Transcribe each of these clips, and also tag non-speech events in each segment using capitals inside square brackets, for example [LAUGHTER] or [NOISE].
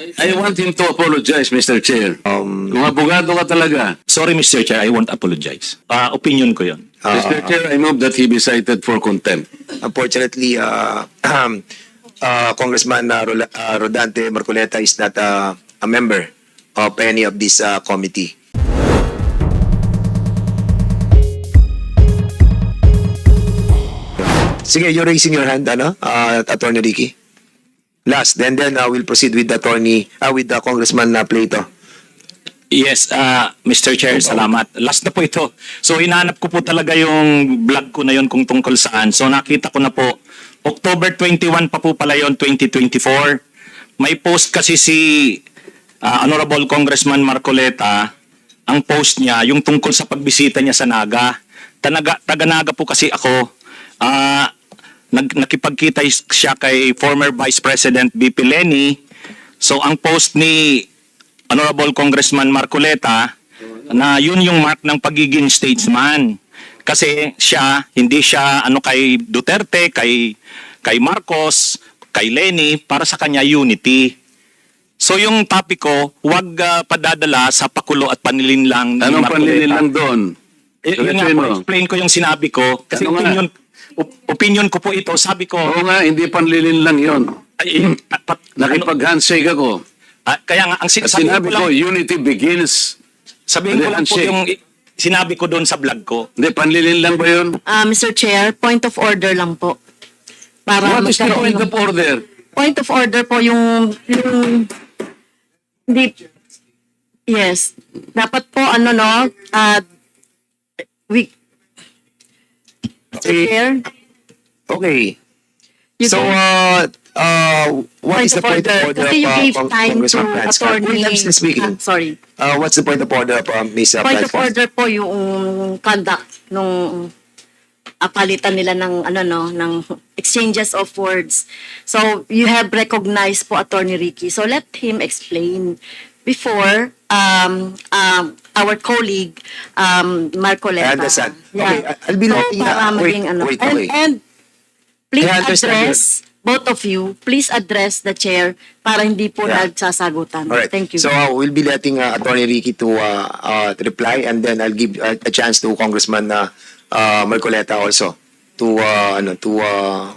I want him to apologize, Mr. Chair. Um, Kung abogado ka talaga. Sorry, Mr. Chair, I won't apologize. Ah, opinion ko yon. Mr. Chair, I move that he be cited for contempt. unfortunately, uh, um, uh, Congressman uh, Rola- uh, Rodante Marcoleta is not uh, a member of any of this uh, committee. Sige, you're raising your hand, ano, uh, Attorney Ricky? Last, then then uh, we'll proceed with the attorney, uh, with the Congressman uh, Plato. Yes, ah, Mr. Chair, salamat. Last na po ito. So, hinanap ko po talaga yung vlog ko na yon kung tungkol saan. So, nakita ko na po, October 21 pa po pala yon 2024. May post kasi si ah, Honorable Congressman Marcoleta, ang post niya, yung tungkol sa pagbisita niya sa Naga. Tanaga, taga-Naga po kasi ako. Ah, nag, nakipagkita siya kay former Vice President BP Lenny. So, ang post ni Honorable Congressman Marcoleta na yun yung mark ng pagiging statesman. Kasi siya, hindi siya ano kay Duterte, kay, kay Marcos, kay Lenny, para sa kanya unity. So yung topic ko, huwag ah, padadala sa pakulo at panlilinlang ni Anong panlilin lang doon? Eh, yun nga po, explain ko yung sinabi ko. Kasi Ano opinion, op- opinion ko po ito, sabi ko, Oo nga, hindi panlilin lang yon. ay, at- pat- ano, Nakipag-handshake ako. ah, kaya nga, ang sin- At sinabi ko lang, ko, unity begins. sabihin ko lang po handshake. yung i- sinabi ko doon sa vlog ko. Hindi, panlilin lang ba yun? Ah, Mr. Chair, point of order lang po. Para What is the magkaroon point ng- of order? Point of order po yung yung hindi Yes. Dapat po ano no, ah we Mr. Chair, Okay. you so, uh, uh, what is the point of order Kasi you uh, gave Cong- time to attorney. Speaking. Ah, sorry. Uh, what's the point of order of uh, Ms. uh, Point of order po yung conduct nung apalitan nila ng ano no ng exchanges of words. So you have recognized po Attorney Ricky. So let him explain before um, um, our colleague um, Marcoleta. I understand. Yeah. Okay, I'll be letting, para uh, wait, maging ano. wait, and, okay. and please I understand address both of you, please address the chair para hindi po Yeah. nagsasagutan. All right. Thank you. So uh, we'll be letting uh, Attorney Ricky to, uh, uh, to reply and then I'll give uh, a chance to Congressman uh, uh, Marcoleta also to uh, ano to uh,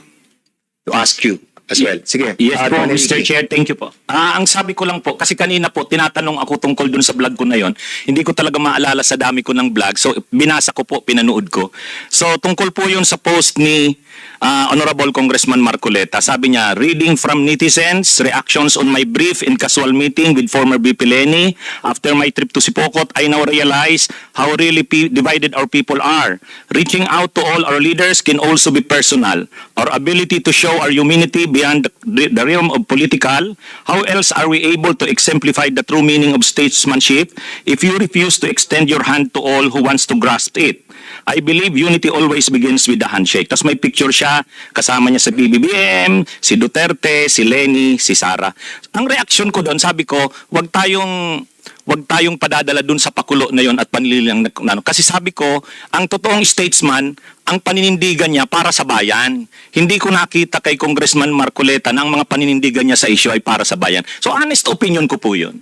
to ask you as well. Sige. Yes uh, po, Attorney Mr. Ricky. Chair, thank you po. Ah, ang sabi ko lang po, kasi kanina po, tinatanong ako tungkol dun sa vlog ko na yon. Hindi ko talaga maalala sa dami ko ng vlog. So, binasa ko po, pinanood ko. So, tungkol po yun sa post ni ah, Honorable Congressman Marcoleta. Sabi niya, reading from netizens, reactions on my brief and casual meeting with former VP Lenny. After my trip to Sipokot, I now realize how really divided our people are. Reaching out to all our leaders can also be personal. Our ability to show our humanity beyond the, the realm of political, how else are we able to exemplify the true meaning of statesmanship if you refuse to extend your hand to all who wants to grasp it? I believe unity always begins with the handshake. Tapos may picture siya, kasama niya sa BBBM, si Duterte, si Lenny, si Sara. Ang reaction ko doon, sabi ko, wag tayong wag tayong padadala dun sa pakulo na yon at panlilang na, na- kasi sabi ko ang totoong statesman ang paninindigan niya para sa bayan hindi ko nakita kay Congressman Marcoleta na ang mga paninindigan niya sa issue ay para sa bayan so honest opinion ko po yun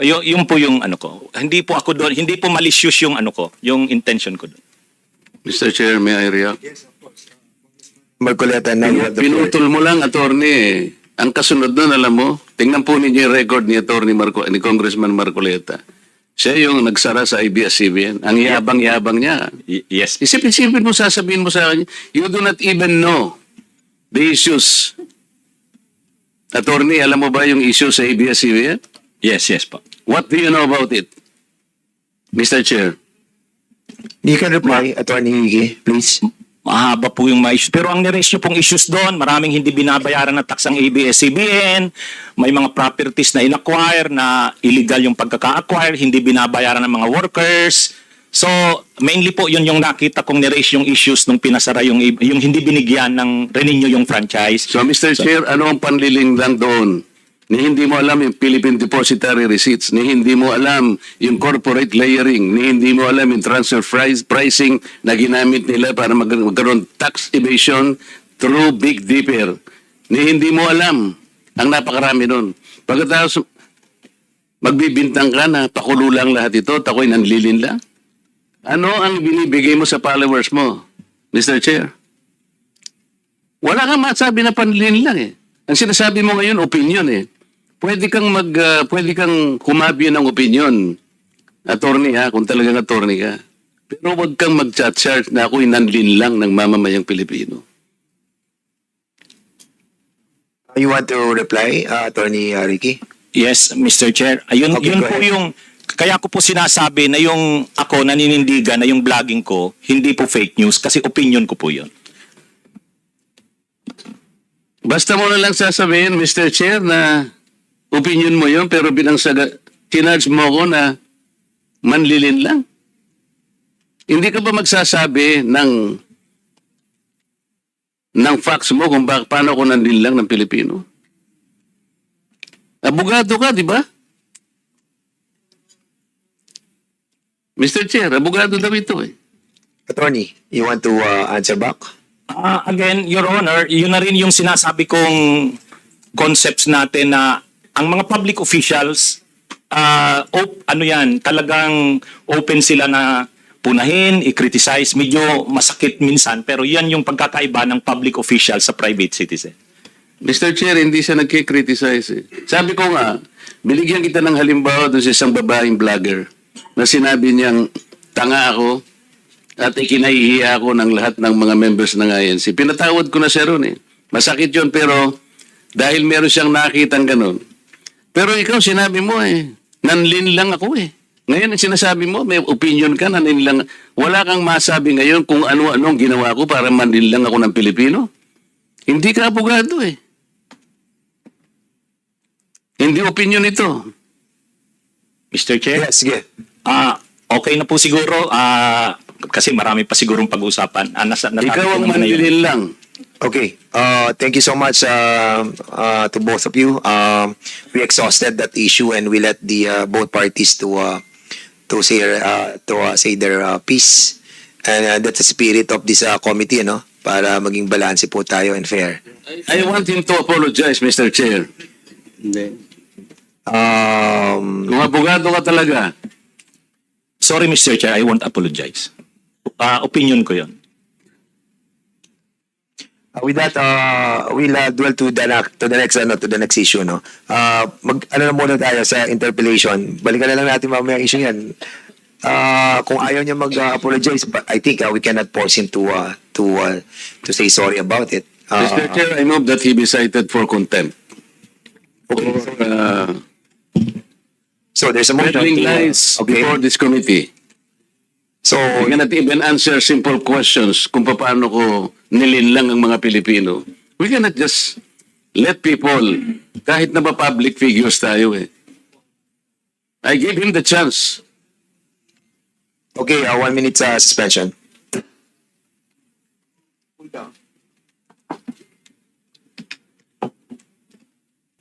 Y- yun po yung ano ko hindi po ako doon hindi po malicious yung ano ko yung intention ko doon Mr. Chair, may I react? Marcoleta, the floor. Pinutol mo lang, attorney. Ang kasunod nun, alam mo, tingnan po ninyo yung record ni attorney Marco, ni Congressman Marcoleta. Siya yung nagsara sa ABS-CBN. Ang yabang-yabang niya. Y- yes Isip-isipin mo, sasabihin mo sa akin, you do not even know the issues. Attorney, alam mo ba yung issue sa ABS-CBN? yes yes po What do you know about it? Mr. Chair. You can reply, Attorney Ricky, please. Mahaba po yung mga issues. Pero ang niraise nyo pong issues doon, maraming hindi binabayaran ng taksang ABS-CBN, may mga properties na in-acquire na illegal yung pagkaka-acquire, hindi binabayaran ng mga workers. So, mainly po yun yung nakita kong niraise yung issues nung pinasara yung, yung hindi binigyan ng renew yung franchise. So, Mr. Chair, ano ang panliling lang doon? Ni hindi mo alam yung Philippine Depository Receipts, ni hindi mo alam yung corporate layering, ni hindi mo alam yung transfer price, pricing na ginamit nila para mag magkaroon tax evasion through Big Dipper. Ni hindi mo alam ang napakarami nun. Pagkatapos, Magbibintang ka na pakulo lang lahat ito, at ako'y nanlilin lang. Ano ang binibigay mo sa followers mo, Mr. Chair? Wala kang masabi na panlilin lang eh. Ang sinasabi mo ngayon, opinion eh. Pwede kang mag, ah, pwede kang humabi ng opinion. Attorney ha, kung talagang attorney ka. Pero huwag kang mag-chat na ako'y nanlin lang ng mamamayang Pilipino. You want to reply, uh, Attorney uh, Ricky? Yes, Mr. Chair. Ayun, Okay, yun po ahead. yung kaya ko po sinasabi na yung ako naninindigan na yung vlogging ko hindi po fake news kasi opinion ko po yun. Basta mo na lang sasabihin, Mr. Chair, na opinion mo yun, pero bilang saga, tinarge mo ko na manlilin lang. Hindi ka ba magsasabi ng ng facts mo kung bak paano ko nanlin lang ng Pilipino? Abogado ka, di ba? Mr. Chair, abogado daw ito eh. Attorney, you want to uh, answer back? Ah, again, Your Honor, yun na rin yung sinasabi kong concepts natin na ang mga public officials, ah, op, ano yan, talagang open sila na punahin, i-criticize. Medyo masakit minsan, pero yan yung pagkakaiba ng public official sa private citizen. Mr. Chair, hindi siya nagkikriticize eh. Sabi ko nga, binigyan kita ng halimbawa doon sa isang babaeng vlogger na sinabi niyang tanga ako at ikinahihiya ako ng lahat ng mga members ng INC. Pinatawad ko na siya ron eh. Masakit yun pero dahil meron siyang nakitang ganun. Pero ikaw sinabi mo eh, nanlin lang ako eh. Ngayon ang sinasabi mo, may opinion ka, nanlin lang. Wala kang masabi ngayon kung ano-ano ang ginawa ko para manlin lang ako ng Pilipino. Hindi ka abogado eh. Hindi opinion ito. Mr. Chair? Yes, sige. Ah, okay na po siguro. Ah, kasi marami pa sigurong pag-usapan. Ah, nasa, Ikaw ang manlilin lang. Okay. Uh, thank you so much uh, uh, to both of you. Um, we exhausted that issue and we let the uh, both parties to uh, to say uh, to uh, say their uh, piece. And uh, that's the spirit of this uh, committee, no? Para maging balanse po tayo and fair. I want him to apologize, Mr. Chair. Um, Kung abogado ka talaga, Sorry, Mr. Chair, I won't apologize. Ah, opinion ko yon. Uh, with that, uh, we'll uh, dwell to the, to the next ano, to the next issue, no. Uh, mag ano na muna tayo sa interpellation. Balikan na lang natin mamaya ang issue yan. Uh, kung ayaw niya mag-apologize, but I think uh, we cannot force him to uh, to uh, to say sorry about it. Uh, Mr. Chair, I move that he be cited for contempt. For uh, so there's a motion. to, uh, lies okay. before this committee. So I cannot even answer simple questions kung paano ko nilin lang ang mga Pilipino. We cannot just let people, kahit na ba public figures tayo eh. I gave him the chance. okay, uh, one minute uh, suspension.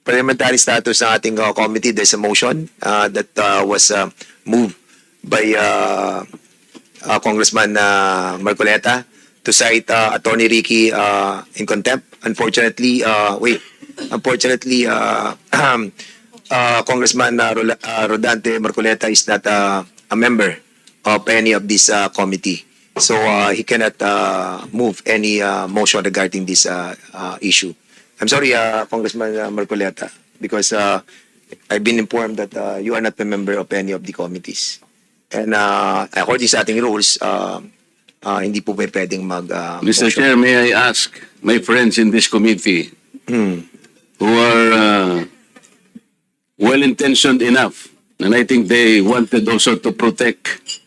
parliamentary status ng ating uh, committee, there's a motion uh, that uh, was uh, moved by uh, uh, Congressman uh, Marcoleta to cite uh, Attorney Ricky uh, in contempt. Unfortunately, uh, wait, unfortunately, uh, [CLEARS THROAT] uh, Congressman uh, uh, Rodante Marcoleta is not uh, a member of any of this uh, committee. So uh, he cannot uh, move any uh, motion regarding this uh, uh, issue. I'm sorry, uh, Congressman uh, Marcoleta, because uh, I've been informed that uh, you are not a member of any of the committees. And uh, according sa ating rules, uh, uh, hindi po may pwedeng mag uh, Mr. motion. Chair, may I ask my friends in this committee Hmm. who are uh, well-intentioned enough, and I think they wanted also to protect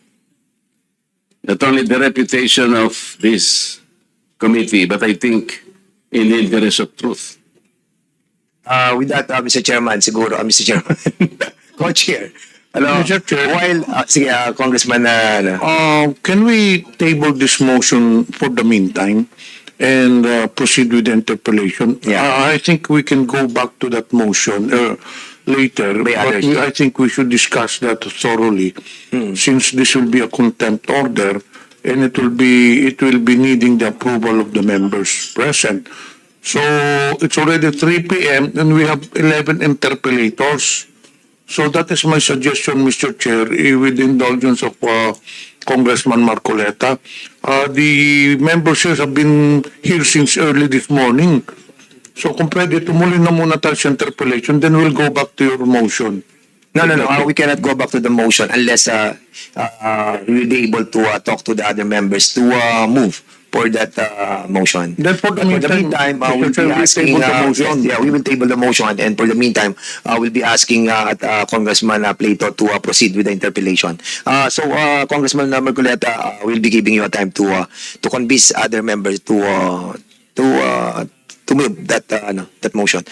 not only the reputation of this committee, but I think in the interest of truth. Uh, with that, uh, Mr. Chairman, siguro, uh, Mr. Chairman, [LAUGHS] Co-Chair. Hello. Mr. Chair. While, uh, sige, uh, Congressman, uh, ano, Uh, can we table this motion for the meantime and uh, proceed with the interpellation? Yeah. Uh, I think we can go back to that motion uh, later, By but others. we- I think we should discuss that thoroughly since this will be a contempt order and it will be it will be needing the approval of the members present. So it's already 3 p.m. and we have 11 interpellators. So that is my suggestion, Mr. Chair, eh, with indulgence of uh, Congressman Marcoleta. Uh, the members here have been here since early this morning. So kung pwede, tumuloy na muna tayo sa interpellation, then we'll go back to your motion. No, no, no. uh, we cannot go back to the motion unless uh, uh, we'll be able to uh, talk to the other members to uh, move for that uh, motion. Then for the But for the meantime, meantime, uh, we'll be we asking, the uh, motion. yeah, we will table the motion, and for the meantime, uh, we'll be asking uh, uh, Congressman uh, Plato to uh, proceed with the interpellation. Uh, so, uh, Congressman uh, Marcoleta, uh, we'll be giving you a time to uh, to convince other members to uh, to uh, to move that uh, ano, that motion.